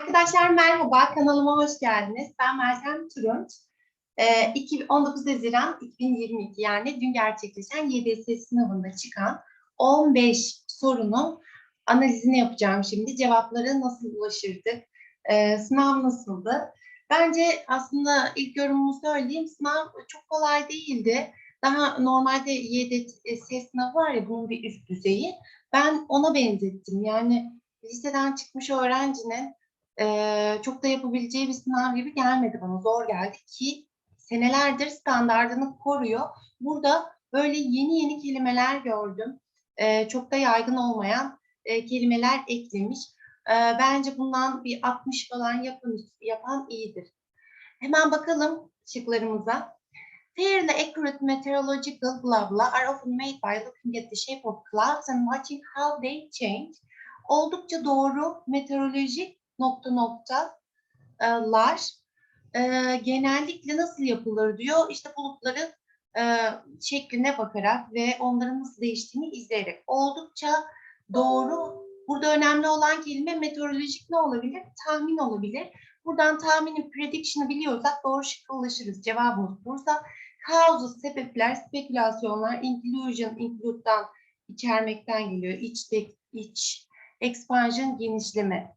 Arkadaşlar merhaba, kanalıma hoş geldiniz. Ben Meltem Turunç. Ee, iki- 19 Haziran 2022 yani dün gerçekleşen YDS sınavında çıkan 15 sorunun analizini yapacağım şimdi. Cevapları nasıl ulaşırdık? Ee, sınav nasıldı? Bence aslında ilk yorumumu söyleyeyim. Sınav çok kolay değildi. Daha normalde YDS sınavı var ya bunun bir üst düzeyi. Ben ona benzettim. Yani liseden çıkmış öğrencinin eee, çok da yapabileceği bir sınav gibi gelmedi bana. Zor geldi ki senelerdir standardını koruyor. Burada böyle yeni yeni kelimeler gördüm. Eee, çok da yaygın olmayan eee, kelimeler eklemiş. Eee, bence bundan bir 60 falan yapın, yapan iyidir. Hemen bakalım şıklarımıza. Fairly accurate meteorological blah blah are often made by looking at the shape of clouds and watching how they change. Oldukça doğru meteorolojik nokta noktalar e, genellikle nasıl yapılır diyor. İşte bulutların e, şekline bakarak ve onların nasıl değiştiğini izleyerek. Oldukça doğru. Burada önemli olan kelime meteorolojik ne olabilir? Tahmin olabilir. Buradan tahminin prediction'ı biliyorsak doğru şıkka ulaşırız. Cevabımız Bursa. Causes, sebepler, spekülasyonlar, inclusion, include'dan, içermekten geliyor. İç, iç, expansion, genişleme,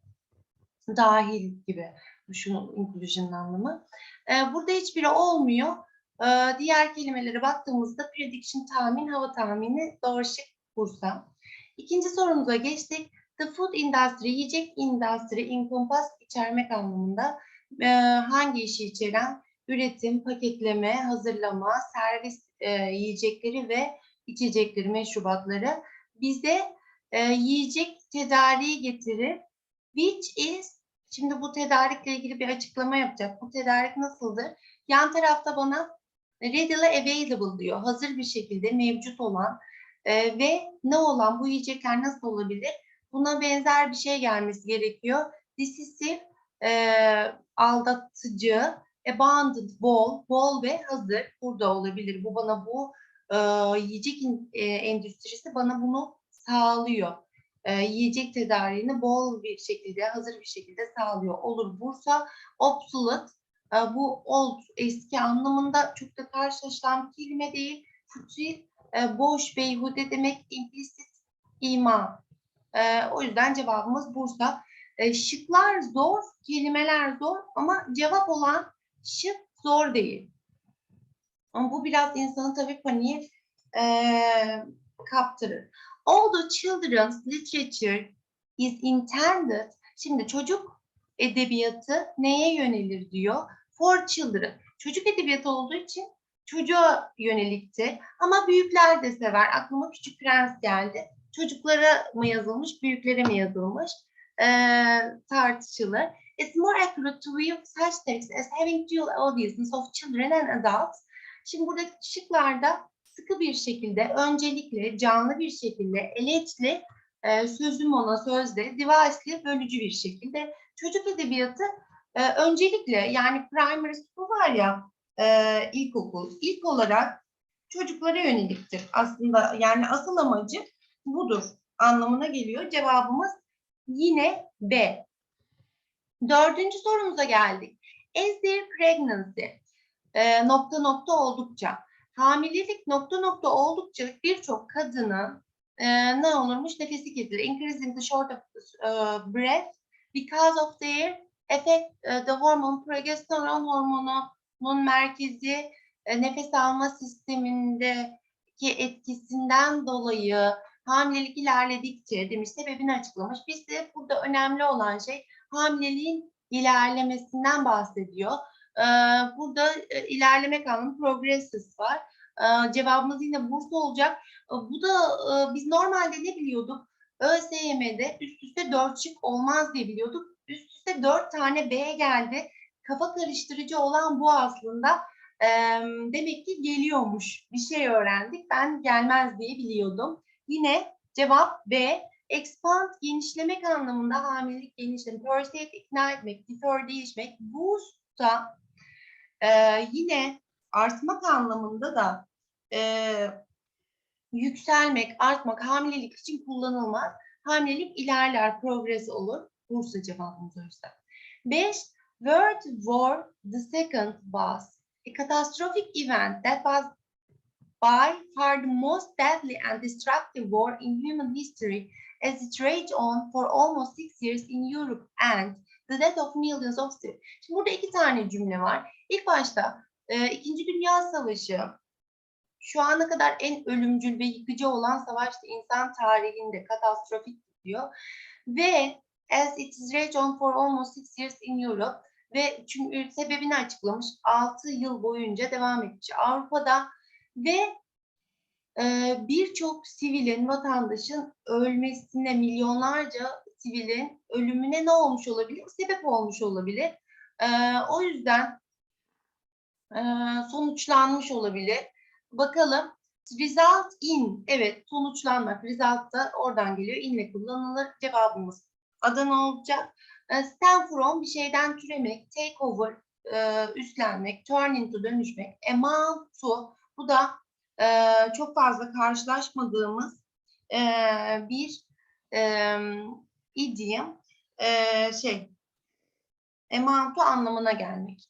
dahil gibi. Şunun inclusion'ın anlamı. Ee, burada hiçbiri olmuyor. Ee, diğer kelimelere baktığımızda prediction, tahmin, hava tahmini, doğru şık Bursa. İkinci sorumuza geçtik. The food industry, yiyecek industry, encompass, içermek anlamında e, hangi işi içeren? Üretim, paketleme, hazırlama, servis e, yiyecekleri ve içecekleri, meşrubatları bize e, yiyecek tedariği getirir. Which is, şimdi bu tedarikle ilgili bir açıklama yapacak. Bu tedarik nasıldır? Yan tarafta bana readily available diyor. Hazır bir şekilde mevcut olan e, ve ne olan bu yiyecekler nasıl olabilir? Buna benzer bir şey gelmesi gerekiyor. Decisive, e, aldatıcı, abundant, bol, bol ve hazır burada olabilir. Bu bana bu e, yiyecek in- e, endüstrisi bana bunu sağlıyor. E, yiyecek tedariğini bol bir şekilde, hazır bir şekilde sağlıyor. Olur Bursa, obsolete, e, bu old, eski anlamında çok da karşılaşılan kelime değil. Futil, e, boş, beyhude demek, implicit, ima. E, o yüzden cevabımız Bursa. E, şıklar zor, kelimeler zor ama cevap olan şık zor değil. Ama bu biraz insanı tabii paniğe e, kaptırır. Although children's literature is intended, şimdi çocuk edebiyatı neye yönelir diyor? For children. Çocuk edebiyatı olduğu için çocuğa yönelikti. Ama büyükler de sever. Aklıma Küçük Prens geldi. Çocuklara mı yazılmış, büyüklere mi yazılmış? Ee, tartışılır. It's more accurate to view such text as having dual audiences of children and adults. Şimdi burada şıklarda sıkı bir şekilde, öncelikle canlı bir şekilde, eleçli, e, sözüm ona sözde, device'li, bölücü bir şekilde çocuk edebiyatı e, öncelikle yani primary school var ya e, ilkokul, ilk olarak çocuklara yöneliktir aslında yani asıl amacı budur anlamına geliyor. Cevabımız yine B. Dördüncü sorumuza geldik. As their pregnancy e, nokta nokta oldukça hamilelik nokta nokta oldukça birçok kadının e, ne olurmuş nefesi kesilir. Increasing the short of e, breath because of their effect e, the hormone progesteron hormonunun merkezi e, nefes alma sistemindeki etkisinden dolayı hamilelik ilerledikçe demiş sebebini açıklamış. Biz de burada önemli olan şey hamileliğin ilerlemesinden bahsediyor. Ee, burada e, ilerlemek anlamı progresses var. Ee, cevabımız yine Bursa olacak. Ee, bu da e, biz normalde ne biliyorduk? ÖSYM'de üst üste dört şık olmaz diye biliyorduk. Üst üste dört tane B geldi. Kafa karıştırıcı olan bu aslında. Demek ki geliyormuş. Bir şey öğrendik. Ben gelmez diye biliyordum. Yine cevap B. Expand genişlemek anlamında hamilelik genişlemek, persuade ikna etmek, defer değişmek, boost da e, yine artmak anlamında da e, yükselmek, artmak hamilelik için kullanılmaz. Hamilelik ilerler, progres olur. Bursa cevabımız yüzden. 5. World War II was a catastrophic event that was by far the most deadly and destructive war in human history as it raged on for almost six years in Europe and the death of millions of civilians. Şimdi burada iki tane cümle var. İlk başta e, İkinci Dünya Savaşı şu ana kadar en ölümcül ve yıkıcı olan savaştı insan tarihinde katastrofik diyor. Ve as it is raged on for almost six years in Europe ve çünkü sebebini açıklamış 6 yıl boyunca devam etmiş Avrupa'da ve e, birçok sivilin, vatandaşın ölmesine, milyonlarca sivilin ölümüne ne olmuş olabilir? Sebep olmuş olabilir. E, o yüzden e, sonuçlanmış olabilir. Bakalım. Result in. Evet, sonuçlanmak. Result da oradan geliyor. İnle kullanılır. Cevabımız Adana olacak. E, stem from bir şeyden türemek. Take over, e, üstlenmek. Turn into dönüşmek. Amount to. Bu da e, çok fazla karşılaşmadığımız e, bir e, idiom. E, şey, to anlamına gelmek.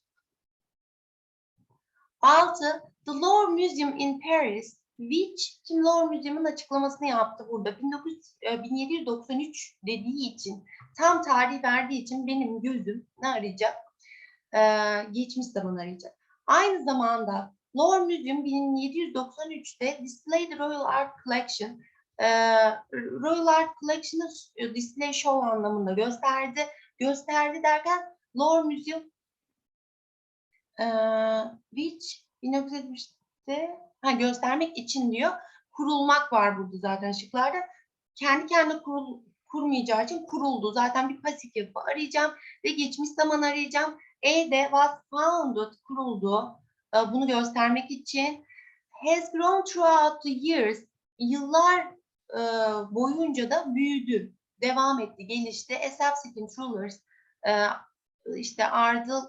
6. The Louvre Museum in Paris, which, şimdi Louvre Museum'un açıklamasını yaptı burada. 19, e, 1793 dediği için, tam tarih verdiği için benim gözüm ne arayacak? Ee, geçmiş zaman arayacak. Aynı zamanda Louvre Museum 1793'te Display the Royal Art Collection, e, Royal Art Collection'ı e, display show anlamında gösterdi. Gösterdi derken Louvre Museum e, which 1970'te ha, göstermek için diyor. Kurulmak var burada zaten şıklarda. Kendi kendine kurul, kurmayacağı için kuruldu. Zaten bir pasif yapı arayacağım ve geçmiş zaman arayacağım. E de was founded, kuruldu. E, bunu göstermek için. Has grown throughout the years. Yıllar e, boyunca da büyüdü. Devam etti, gelişti. A subsequent rulers, e, işte ardıl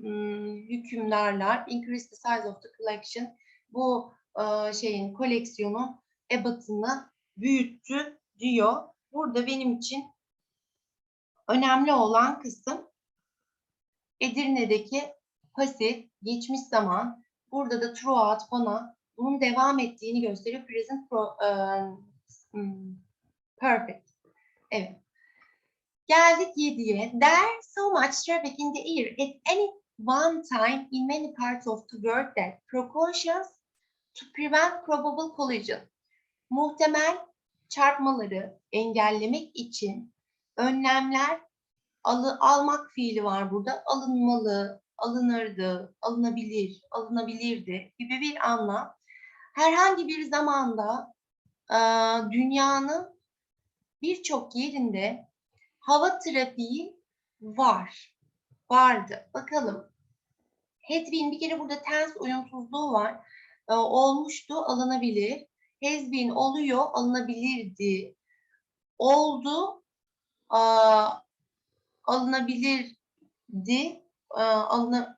hmm, hükümdarlar increase the size of the collection bu e, şeyin koleksiyonun ebatını büyüttü diyor. Burada benim için önemli olan kısım Edirne'deki pasif, geçmiş zaman. Burada da throughout bana bunun devam ettiğini gösteriyor. Present pro, e, hmm, perfect. Evet. Geldik 7'ye. There's so much traffic in the air at any one time in many parts of the world that precautions to prevent probable collision. Muhtemel çarpmaları engellemek için önlemler alı, almak fiili var burada. Alınmalı, alınırdı, alınabilir, alınabilirdi gibi bir anlam. Herhangi bir zamanda dünyanın birçok yerinde hava trafiği var. Vardı. Bakalım. Been bir kere burada tense uyumsuzluğu var. E, olmuştu, alınabilir. Has oluyor, alınabilirdi. Oldu, e, alınabilirdi,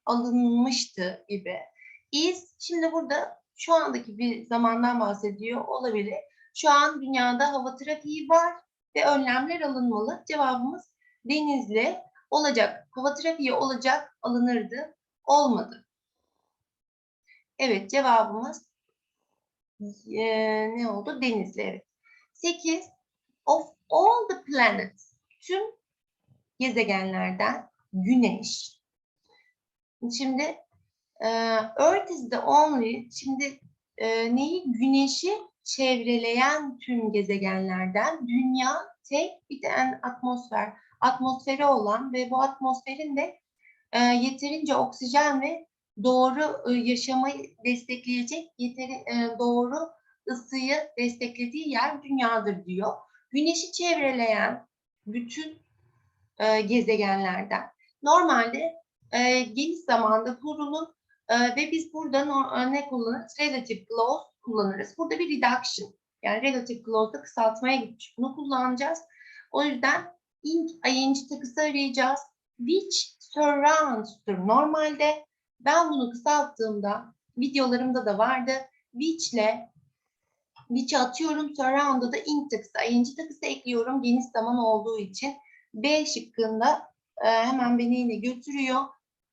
alınmıştı gibi. Is, şimdi burada şu andaki bir zamandan bahsediyor olabilir. Şu an dünyada hava trafiği var ve önlemler alınmalı. Cevabımız denizli olacak. Hava trafiği olacak, alınırdı, olmadı. Evet cevabımız e, ne oldu? Denizli evet. 8. Of all the planets tüm gezegenlerden Güneş. Şimdi e, Earth is the only şimdi e, neyi? Güneşi çevreleyen tüm gezegenlerden Dünya tek bir tane atmosfer atmosferi olan ve bu atmosferin de e, yeterince oksijen ve doğru e, yaşamayı destekleyecek yeteri e, doğru ısıyı desteklediği yer dünyadır diyor. Güneşi çevreleyen bütün e, gezegenlerden. Normalde e, geniş zamanda kurulu e, ve biz burada no, e, ne kullanırız? Relative clause kullanırız. Burada bir reduction yani relative clause'da kısaltmaya gitmiş. Bunu kullanacağız. O yüzden ing, ing takısı arayacağız. Which surrounds'tur. Normalde ben bunu kısalttığımda videolarımda da vardı. Which ile which'i atıyorum. Surround'a da ing takısı, ing takısı ekliyorum. Geniş zaman olduğu için B şıkkında Ee, hemen beni yine götürüyor.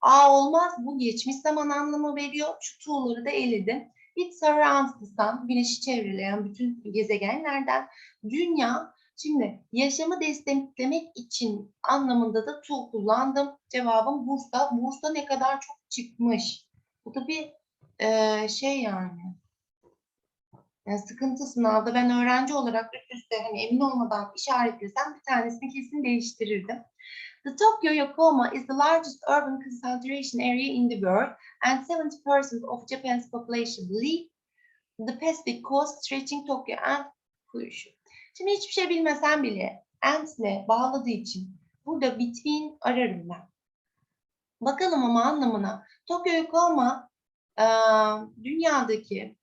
A olmaz. Bu geçmiş zaman anlamı veriyor. Şu to'ları da eledim. It surrounds the sun. Güneşi çevreleyen bütün gezegenlerden. Dünya. Şimdi yaşamı desteklemek için anlamında da to kullandım. Cevabım Bursa. Bursa ne kadar çok çıkmış. Bu da bir eee, şey yani. Yani sıkıntı sınavda ben öğrenci olarak üst üste hani emin olmadan işaretlesem bir tanesini kesin değiştirirdim. The Tokyo Yokohama is the largest urban concentration area in the world and 70% of Japan's population live the Pacific coast stretching Tokyo and Kyushu. Şimdi hiçbir şey bilmesem bile and'le bağladığı için burada between ararım ben. Bakalım ama anlamına. Tokyo Yokohama dünyadaki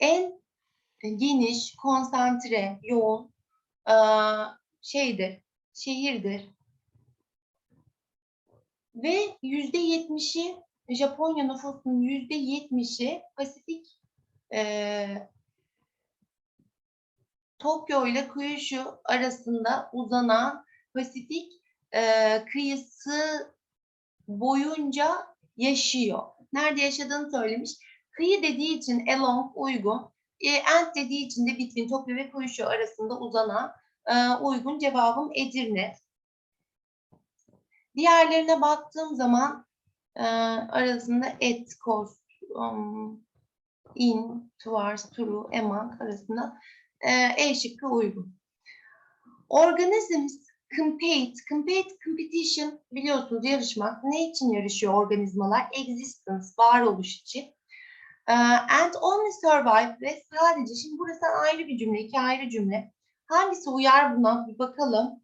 en geniş, konsantre, yoğun şeydir, şehirdir. Ve yüzde yetmişi Japonya nüfusunun yüzde yetmişi Pasifik eee Tokyo ile Kyushu arasında uzanan Pasifik eee, kıyısı boyunca yaşıyor. Nerede yaşadığını söylemiş. Kıyı dediği için along uygun. E, and dediği için de between Tokyo ve Kyushu arasında uzanan e, uygun cevabım Edirne. Diğerlerine baktığım zaman e, arasında at, cost, um, in, towards, through, among arasında e, E şıkkı uygun. Organisms compete, compete, competition biliyorsunuz yarışmak. Ne için yarışıyor organizmalar? Existence, varoluş için. Ee, and only survive ve sadece, şimdi burası ayrı bir cümle, iki ayrı cümle. Hangisi uyar buna bir bakalım.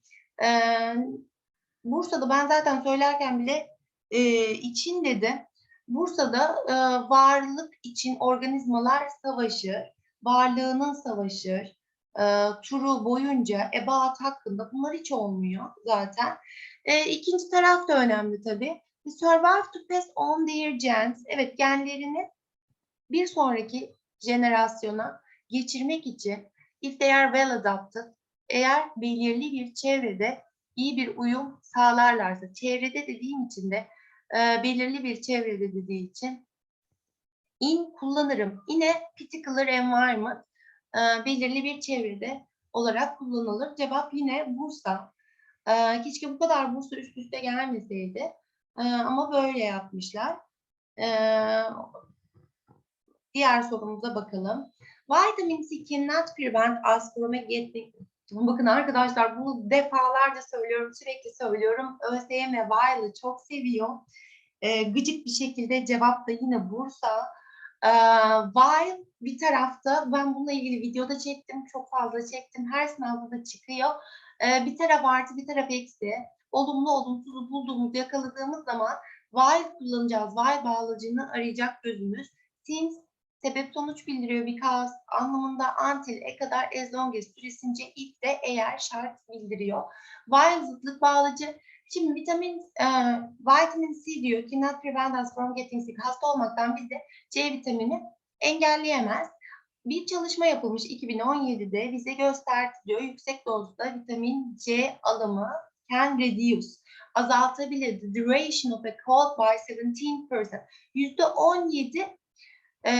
Bursa'da ben zaten söylerken bile e, için dedi. Bursa'da e, varlık için organizmalar savaşır, varlığının savaşır, e, turu boyunca ebat hakkında bunlar hiç olmuyor zaten. E, ikinci taraf da önemli tabii. The survive to pass on their genes. Evet genlerini bir sonraki jenerasyona geçirmek için if they are well adapted eğer belirli bir çevrede iyi bir uyum sağlarlarsa çevrede dediğim için de e, belirli bir çevrede dediği için in kullanırım. Yine particular environment e, belirli bir çevrede olarak kullanılır. Cevap yine Bursa. E, keşke bu kadar Bursa üst üste gelmeseydi. E, ama böyle yapmışlar. E, diğer sorumuza bakalım. Vitamin C cannot prevent us from getting Bakın arkadaşlar bunu defalarca söylüyorum, sürekli söylüyorum. ÖSYM ve Wile'ı çok seviyor. E, gıcık bir şekilde cevap da yine Bursa. E, while bir tarafta, ben bununla ilgili videoda çektim, çok fazla çektim. Her sınavda da çıkıyor. E, bir taraf artı, bir taraf eksi. Olumlu, olumsuzu bulduğumuz, yakaladığımız zaman while kullanacağız. While bağlacını arayacak gözümüz. Since sebep sonuç bildiriyor because anlamında until e kadar as long as süresince if de eğer şart bildiriyor. While zıtlık bağlacı. Şimdi vitamin e, vitamin C diyor cannot prevent us from getting sick. Hasta olmaktan bizi C vitamini engelleyemez. Bir çalışma yapılmış 2017'de bize gösterdi diyor yüksek dozda vitamin C alımı can reduce azaltabilir the duration of a cold by 17%. %17 e,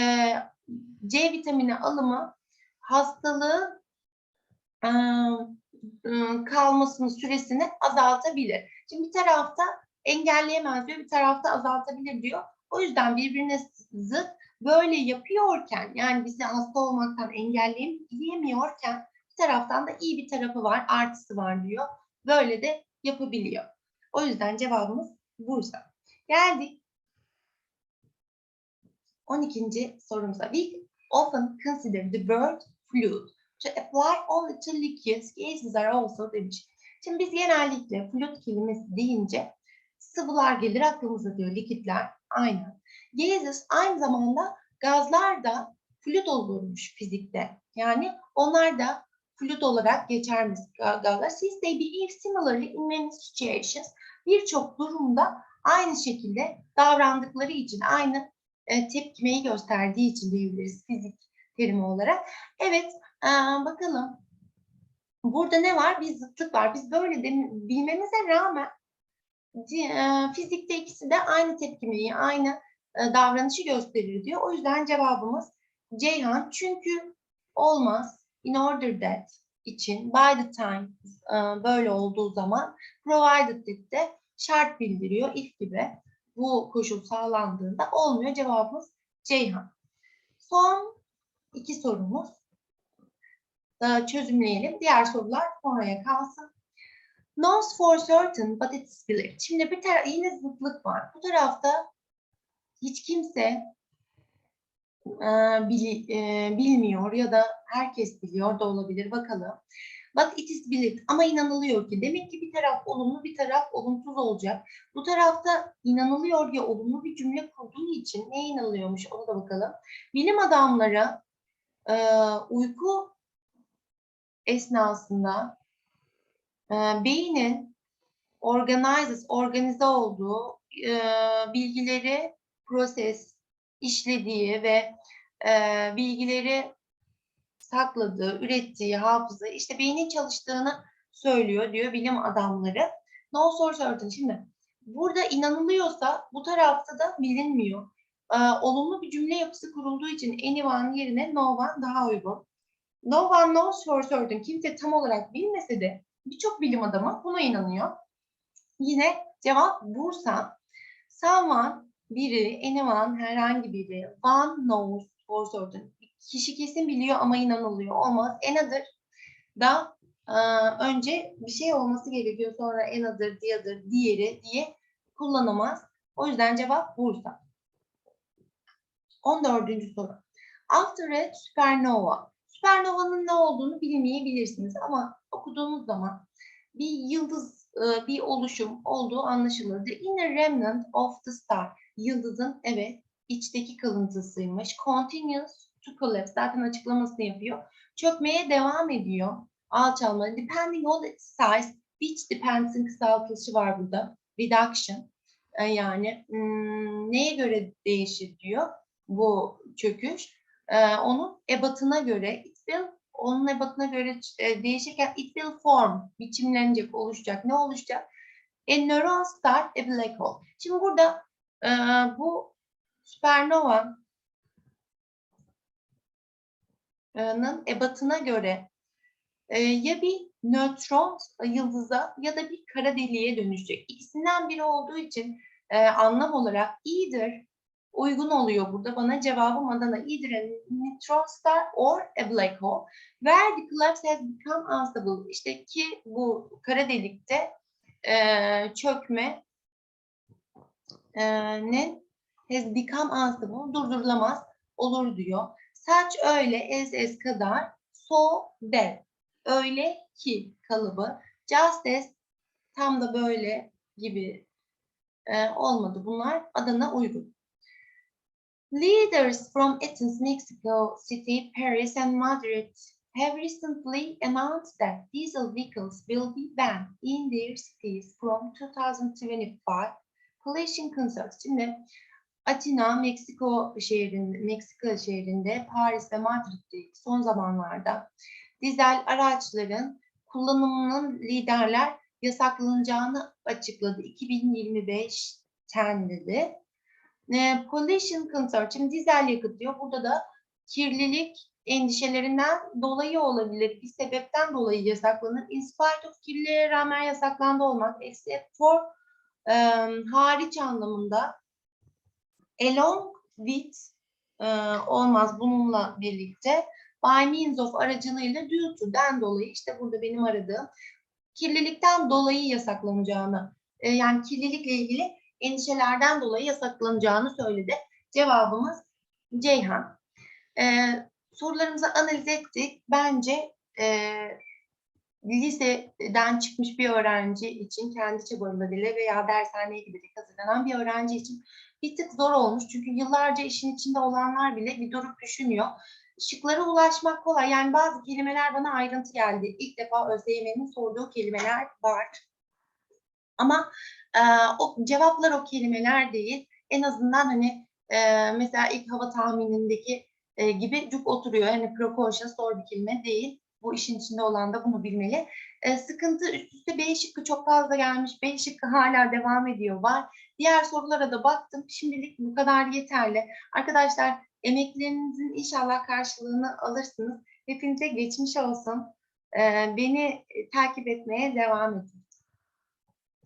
C vitamini alımı hastalığı e, e, kalmasının süresini azaltabilir. Şimdi bir tarafta engelleyemez diyor, bir tarafta azaltabilir diyor. O yüzden birbirine zıt böyle yapıyorken yani bizi hasta olmaktan engelleyemiyorken bir taraftan da iyi bir tarafı var, artısı var diyor. Böyle de yapabiliyor. O yüzden cevabımız Bursa. Geldik 12. sorumuza. We often consider the word fluid to apply only to liquids. Gases are also demiş. Şimdi biz genellikle fluid kelimesi deyince sıvılar gelir aklımıza diyor, likitler. Aynen. Gases aynı zamanda gazlar da fluid olurmuş fizikte. Yani onlar da fluid olarak geçermiş gazlar. Since they behave similarly in many situations. Birçok durumda aynı şekilde davrandıkları için, aynı e, tepkimeyi gösterdiği için diyebiliriz fizik terimi olarak. Evet, e, bakalım. Burada ne var? Bir zıtlık var. Biz böyle de bilmemize rağmen e, fizikte ikisi de aynı tepkimeyi, aynı e, davranışı gösterir diyor. O yüzden cevabımız Ceyhan. Çünkü olmaz. In order that için by the time böyle olduğu zaman provided that de şart bildiriyor. if gibi bu koşul sağlandığında olmuyor. Cevabımız Ceyhan. Son iki sorumuz. Da çözümleyelim. Diğer sorular sonraya kalsın. Knows for certain but it's believed. Şimdi bir tane yine zıtlık var. Bu tarafta hiç kimse e, bili- e, bilmiyor ya da herkes biliyor da olabilir bakalım. But it is believed ama inanılıyor ki. Demek ki bir taraf olumlu bir taraf olumsuz olacak. Bu tarafta inanılıyor ya olumlu bir cümle kurduğu için neye inanılıyormuş ona da bakalım. Bilim adamları e, uyku esnasında e, beynin organizes, organize olduğu e, bilgileri proses, işlediği ve e, bilgileri sakladığı, ürettiği hafıza, işte beynin çalıştığını söylüyor diyor bilim adamları. No source certain. Şimdi burada inanılıyorsa bu tarafta da bilinmiyor. E, olumlu bir cümle yapısı kurulduğu için anyone yerine no one daha uygun. No one knows for certain. Kimse tam olarak bilmese de birçok bilim adamı buna inanıyor. Yine cevap Bursa. Someone, biri, anyone, herhangi biri. One knows for certain. Kişi kesin biliyor ama inanılıyor. Olmaz. Another da e, önce bir şey olması gerekiyor. Sonra another, the other, diğeri diye kullanamaz. O yüzden cevap Bursa. 14. soru. After a supernova. Süpernova'nın ne olduğunu bilmeyebilirsiniz ama okuduğunuz zaman bir yıldız, e, bir oluşum olduğu anlaşılır. The inner remnant of the star. Yıldızın evet içteki kalıntısıymış. Continues to collapse. Zaten açıklamasını yapıyor. Çökmeye devam ediyor. Alçalma. Depending on its size. Which depends'in kısaltışı var burada. Reduction. E, Yani hmm, neye göre değişir diyor bu çöküş. E, onun ebatına göre it will onun ebatına göre e, değişirken it will form biçimlenecek, oluşacak. Ne oluşacak? A neuron star, a black hole. Şimdi burada e, bu süpernova ebatına göre ya bir nötron yıldıza ya da bir kara deliğe dönüşecek. İkisinden biri olduğu için anlam olarak either uygun oluyor burada. Bana cevabım Adana. Either a neutron star or a black hole. Where the collapse has become unstable. İşte ki bu kara delikte e, çökme e, ne has become unstable. Durdurulamaz olur diyor. Such öyle as as kadar so that öyle ki kalıbı just as tam da böyle gibi e, olmadı. Bunlar Adana uygun. Leaders from Athens, Mexico City, Paris, and Madrid have recently announced that diesel vehicles will be banned in their cities from 2025. Pollution concerns. Şimdi Atina, Meksiko şehrinde, Meksika şehrinde, Paris ve Madrid'de son zamanlarda dizel araçların kullanımının liderler yasaklanacağını açıkladı. 2025'ten dedi. E, pollution concern, şimdi dizel yakıt diyor. Burada da kirlilik endişelerinden dolayı olabilir. Bir sebepten dolayı yasaklanır. In spite of kirliliğe rağmen yasaklandı olmak. Except for e, hariç anlamında along with e, olmaz bununla birlikte by means of aracılığıyla due to'den dolayı işte burada benim aradığım kirlilikten dolayı yasaklanacağını e, yani kirlilikle ilgili endişelerden dolayı yasaklanacağını söyledi. Cevabımız Ceyhan. E, sorularımızı analiz ettik. Bence e, liseden çıkmış bir öğrenci için kendi çabalarıyla veya dershaneye giderek hazırlanan bir öğrenci için bir tık zor olmuş. Çünkü yıllarca işin içinde olanlar bile bir durup düşünüyor. Şıklara ulaşmak kolay. Yani bazı kelimeler bana ayrıntı geldi. İlk defa ÖSYM'nin sorduğu kelimeler var. Ama e, o cevaplar o kelimeler değil. En azından hani e, mesela ilk hava tahminindeki e, gibi cuk oturuyor. Hani precaution zor bir kelime değil. Bu işin içinde olan da bunu bilmeli. E, sıkıntı üst üste B şıkkı çok fazla gelmiş. B şıkkı hala devam ediyor var. Diğer sorulara da baktım. Şimdilik bu kadar yeterli. Arkadaşlar emeklerinizin inşallah karşılığını alırsınız. Hepinize geçmiş olsun. E, beni takip etmeye devam edin.